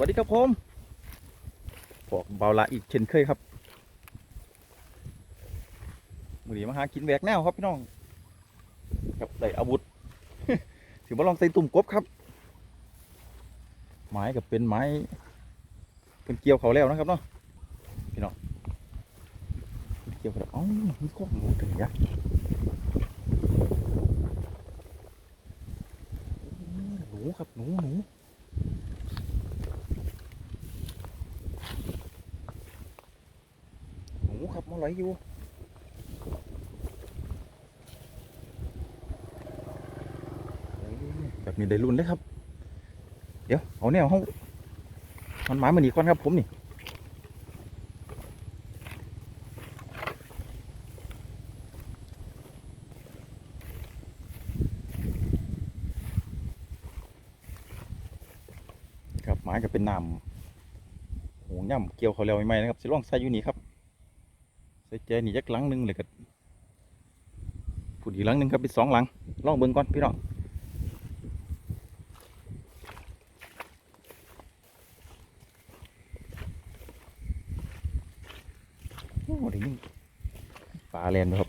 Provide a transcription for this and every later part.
วัสดีครับผมพวกเบาละอีกเช่นเคยครับมือนี้มาหากินแหวกแนวครับพี่น้องกับได้อาวุธถือว่าลองใส่ตุ่มกบครับ ไม้กับเป็นไม้เป็นเกี่ยวเขาแล้วนะครับเนาะพี่น้องเกี่ยวเขาแล้วอ๋อมีข้อมูลถึงยะหนูครับหนูหนู หนูครับมา ไหลอยู่แบบนี้ได้รุ่นเลยครับ เดี๋ยวเอาแนวเขามันหมามันอีก่อนครับผมนี่ครับหมายก็เป็นน้ำโหย่ำเกี่ยวเขาแล้วใหม่ๆนะครับสิล่องใส่อยู่นี่ครับ แจนี่จักหลังหนึงเลยก็ผุดอีกหลังหนึงครับเป็นสองหลังลองเบิ้งก่อนพี่น้องโอ้เดี๋ยวนี้ปลาแลนครับ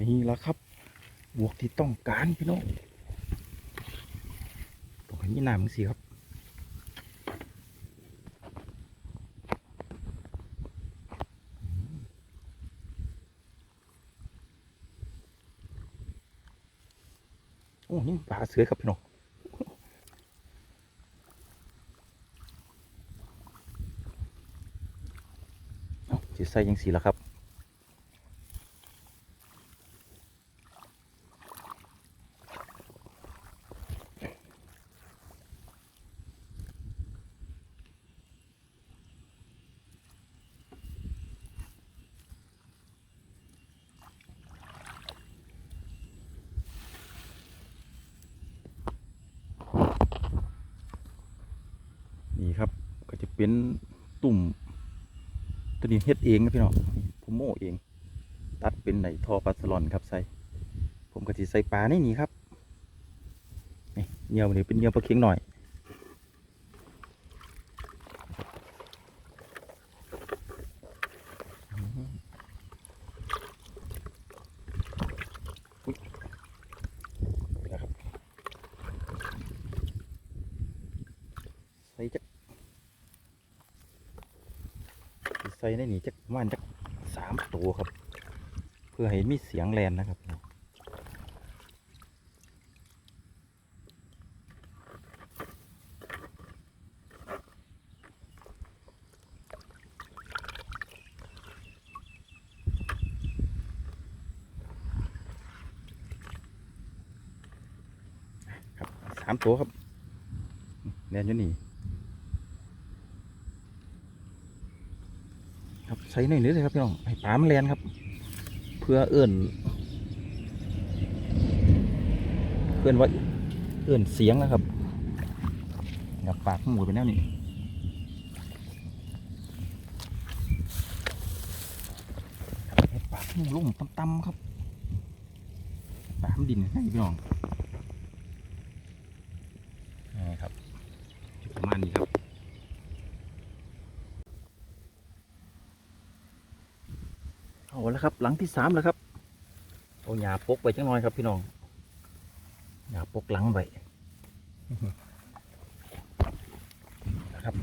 นี่ละครับ บวก ที่ต้องการพี่น้องบอกให้นี่น้ำมึงสิครับโอ้นี่ปลาเสือครับพี่น้องจะใส่ยังสีละครับ นี่ครับก็จะ เป็นตุ่มตัวนี้เฮ็ดเองครับพี่น้องผมโม่เอง ตัดเป็นไหนทอปลาสลอนครับใส่ผมกะจะใส่ปลาในนี้ครับนี่เงี้ยวมันเป็นเหนียวปลาเค็งหน่อยนะครับใส่จักสิใส่ในนี้จัก ประมาณจักสามตัวครับ เพื่อให้มีเสียงแลนนะครับสามตัวครับแลนอยู่นี่ ครับใส่หน่อยนิดเลยครับพี่น้องให้ปลามันแลนครับ เพื่อเอื้อนเอื้อนว่าเอื้อนเสียงนะครับกับปากหมูไปแนวนี้ครับให้ปากหมูลุ่มต่ำๆครับปากมันดินให้พี่น้องนี่ครับประมาณนี้ครับ เอา แล้วครับ หลังที่สามแล้วครับเอาหญ้าปกไปจังน้อยครับพี่น้องหญ้าปกหลังไว้นะครับ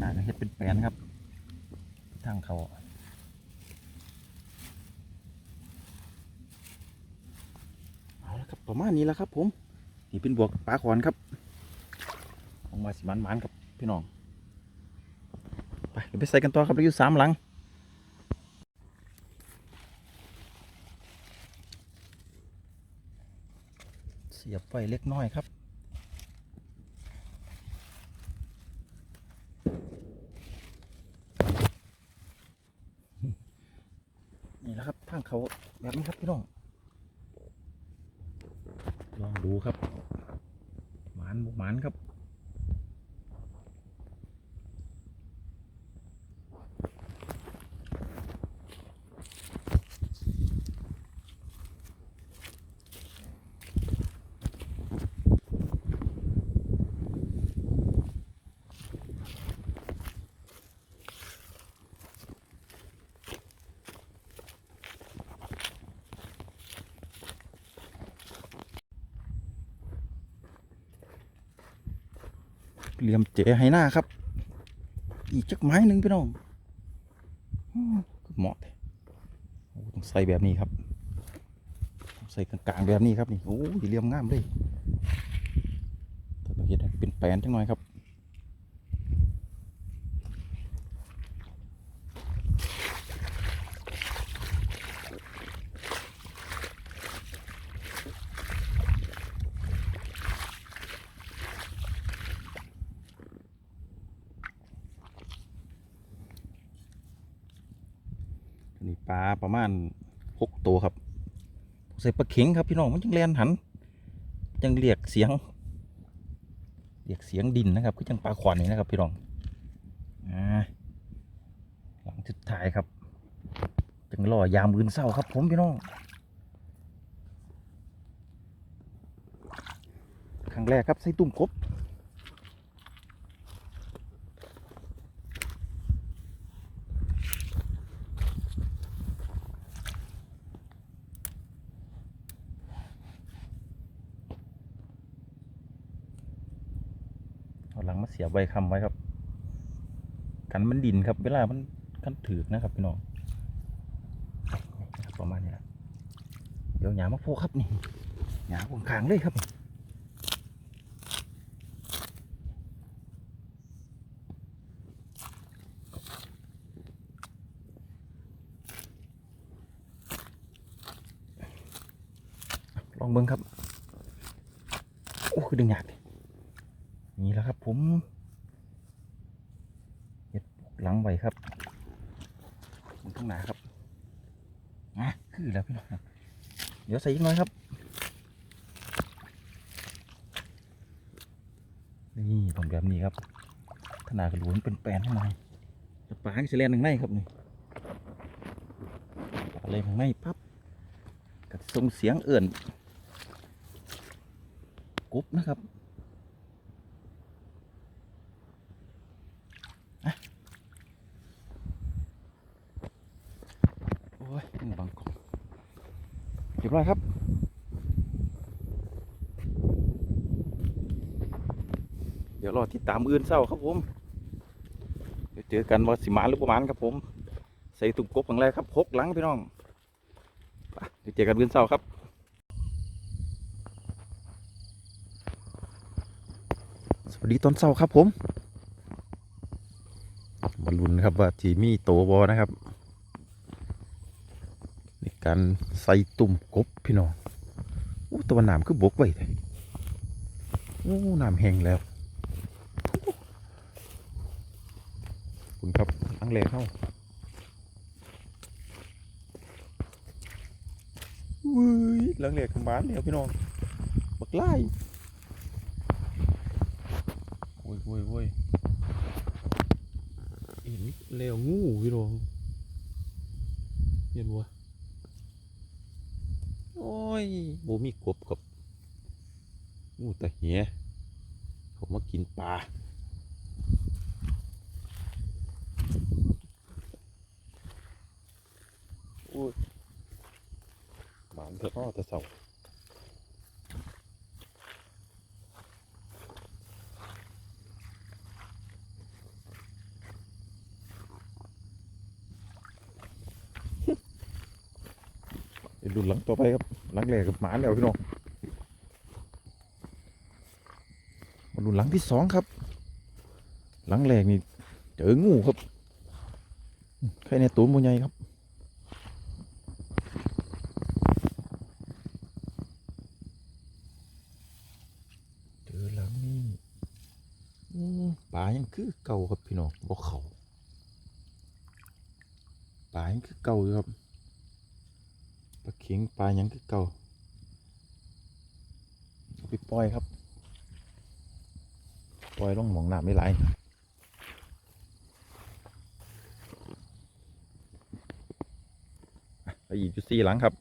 น่าจะเฮ็ดเป็นแปลนครับ ทางเขาเอาละครับประมาณนี้แล้วครับ ผมนี่เป็นบวกปลาขอนครับออกมาสิมันมันๆครับพี่น้องไปเดี๋ยวไปใส่กันต่อครับเราอยู่สามหลัง ปล่อยบเล็กน้อยครับ นี่แล้วครับทางเขาแบบนี้ครับพี่น้องลองดูครับหมานบุกหมานครับ เหลี่ยมเจ๋ให้หน้าครับ อีกจักไม้หนึ่งพี่น้องเหมาะต้องใส่แบบนี้ครับ ใส่กลางๆแบบนี้ครับนี่โอ้ยเหลี่ยมงามเลยต้องเห็นเป็นแปลนจังหน่อยครับ อั นนี้ปลาประมาณหกตัวครับใส่ปลาเข็งครับพี่น้องมันจังแลนหันจังเรียกเสียง เรียกเสียงดินนะครับก็จังปลาขวานนี่นะครับพี่น้องอ่าหลังสุดท้ายครับจังล่อยามอื่นเศร้าครับ ผมพี่น้องครั้งแรกครับใส่ตุ่มกบ เอาหลัง มาเสียใบคำไว้ครับ กันมันดินครับ เวลามันกันถือนะครับพี่น้องประมาณนี้แหละเดี๋ยวหยามาโพกครับนี่หยาขางขางๆเลยครับลองเบิ้งครับ โอ้คือดึงหยาด นี่แหละครับผมเห็ดหลังไว้ครับมันข้างหน้าครับอะคือแล้วพี่น้องเดี๋ยวใส่อีกหน่อยครับ นี่ผมแบบนี้ครับขนาดกระหลวนเป็นแปลนข้างในแล้วปลาก็จะเล่นข้างในครับนี่ปลาเล่นข้างในปั๊บกระส่งเสียงเอื่นกรุบนะครับ โอ้ยมันบังกองเรียบร้อยครับเดี๋ยวรอที่ตามอื่นเศร้าครับผมเดี๋ยวเจอกันว่าสิมานหรือประมาณครับผม ใส่ตุ่มกบครั้งแรกครับพกหลังพี่น้องเดี๋ยวเจอกันอื่นเศร้าครับสวัสดีตอนเช้าครับผม บอลลุนครับว่าทีมี่โตบอนะครับในการใส่ตุ่มกบพี่น้องโอ้ตัวาน้ำคือบกไว้เลยโอ้หน้ำแห้งแล้วคุณครับอังแรกเข้าเว้ยหลังแรกขมานแล้วพี่น้องบักไล่โว้ยโว้ยโว้ย แล้วงูพี่น้องเห็นวะโอ้ยโบมีกบกับงูตะเหียเขามากินปลาโอ้ยหมานเถอะอ้อแต่เสาเดี๋ยวดู หลังต่อไปครับ หลังแรกกับหมาแล้วพี่น้องมาดูหลังที่สองครับ หลังแรกนี่เจองูครับอืมใครในตัวมันใหญ่ครับเจอหลังนี่ปลายังคือเก่าครับพี่น้องบอกเขาปลายังคือเก่าอยู่ครับ ปลาเข็งปลาหยังคือเก่าไปปล่อยครับ ปล่อยลงหมองน้ำไม่ไหลอะไปอีกจุดสี่หลังครับ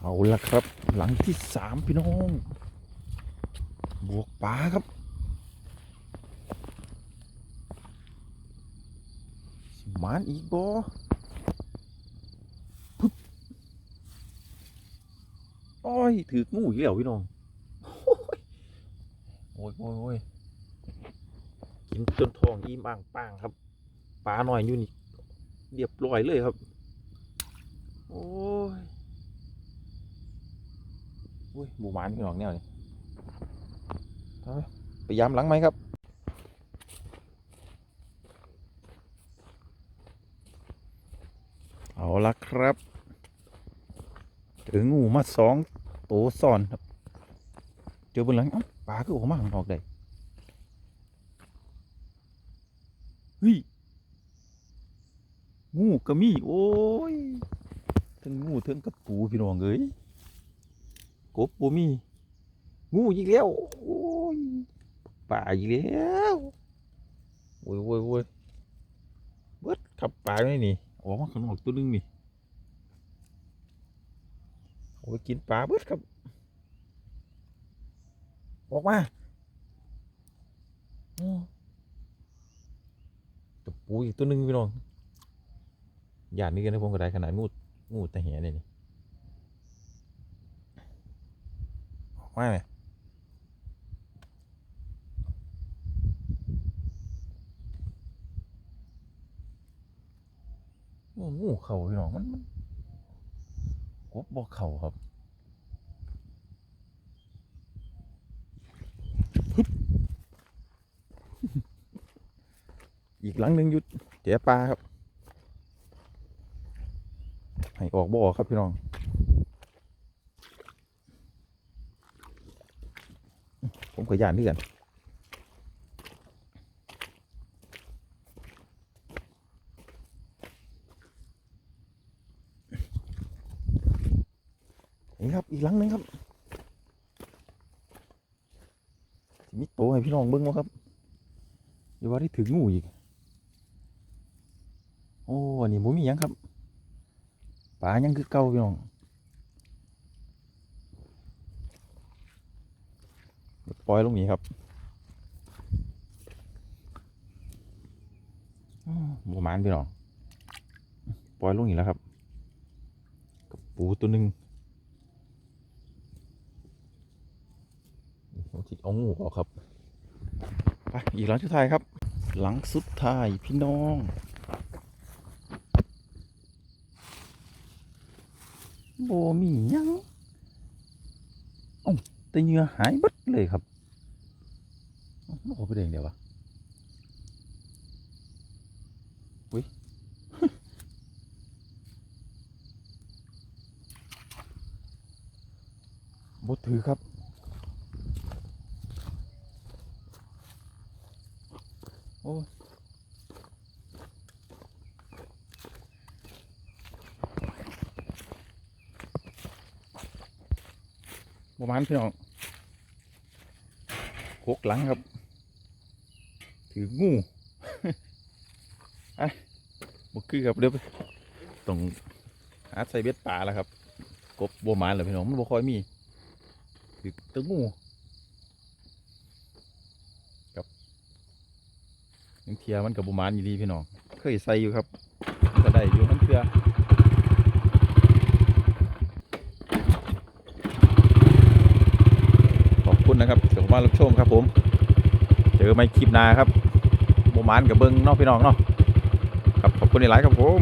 เอาละครับ หลังที่สามพี่น้อง บวกปลาครับสิมานอีกบ่ โอ้ยถืองูอีกแล้วพี่น้องโอ้ยโอ้ยโอ้ยกินจนท้องอิ่มอ่างปางครับปลาหน่อยอยู่นี่เรียบร้อยเลยครับ โอ้ยโอ้ยหมูหมานพี่น้องแนวนี่ไปไปย้ำหลังไหมครับเอาละครับ ถึงงูมาสองตัวซ้อนครับ เจอบนหลังเอ้าปลาก็ออกมาข้างนอกได้เฮ้ยงูกระมี่โอ้ยทั้งงูทั้งกระปูพี่น้องเอ้ยกบปูมีงูอีกแล้วโอ้ยปลาอีกแล้วโอ้ยโอ้ยโอ้ยเบิดขับปลาไม่นี่ออกมาข้างนอกตัวนึงนี่ โอ้ยกินปลาเบิดครับ ออกมาโอ้ตะปูอีกตัวหนึ่งพี่น้องหยาดนี่กันนะผมก็ได้ขนาดงูงูแต่เหี้ยเนี่ยนี่ออกมาไหมงูเข่าพี่น้องมัน กบบอเข่าครับอีกหลังหนึ่งยุดเจียปลาครับ ให้ออกบ่อครับพี่น้อง ผมก็ย่านด้วยกันนี่ครับ อีกหลังหนึ่งครับสิมีโตให้พี่ น้องเบิ้งวะครับเดี๋ยวว่าได้ถึงงูอีก โอ้อันนี้บ่มียังครับปลายังคือเก่าพี่น้องปล่อยลงนี้ครับอ้อบ่หมานพี่น้องปล่อยลงนี้แล้วครับกับปูตัวหนึ่งผมสิเอางูออกครับ ไปอีกหลังสุดท้ายครับ หลังสุดท้ายพี่น้องโบมียังเอ้าแต่เหงื่อหายบัดเลยครับเอ้ามันออกไปได้งเดี๋ยววะอุ้ยบดถือครับ โอ้ยประมาณพี่น้องหกหลังครับ ถืองูไอ้บกคือครับเดี๋ยวไปต้องหาใส่เบ็ดป่าแล้วครับ กบบัวมานเหรอพี่น้องมันบ่ค่อยมีถือแตัวงูกับ ยังเทียมันกับบุมานอยู่ดีพี่น้อง เคยใส่อยู่ครับก็ได้อยู่มันเทือขอบคุณนะครับเดี๋ยวมารับชมครับผม เจอไม่คลิปนาครับบุมานกับเบิ้งนอกพี่น้องเนาะครับขอบคุณหลายครับผม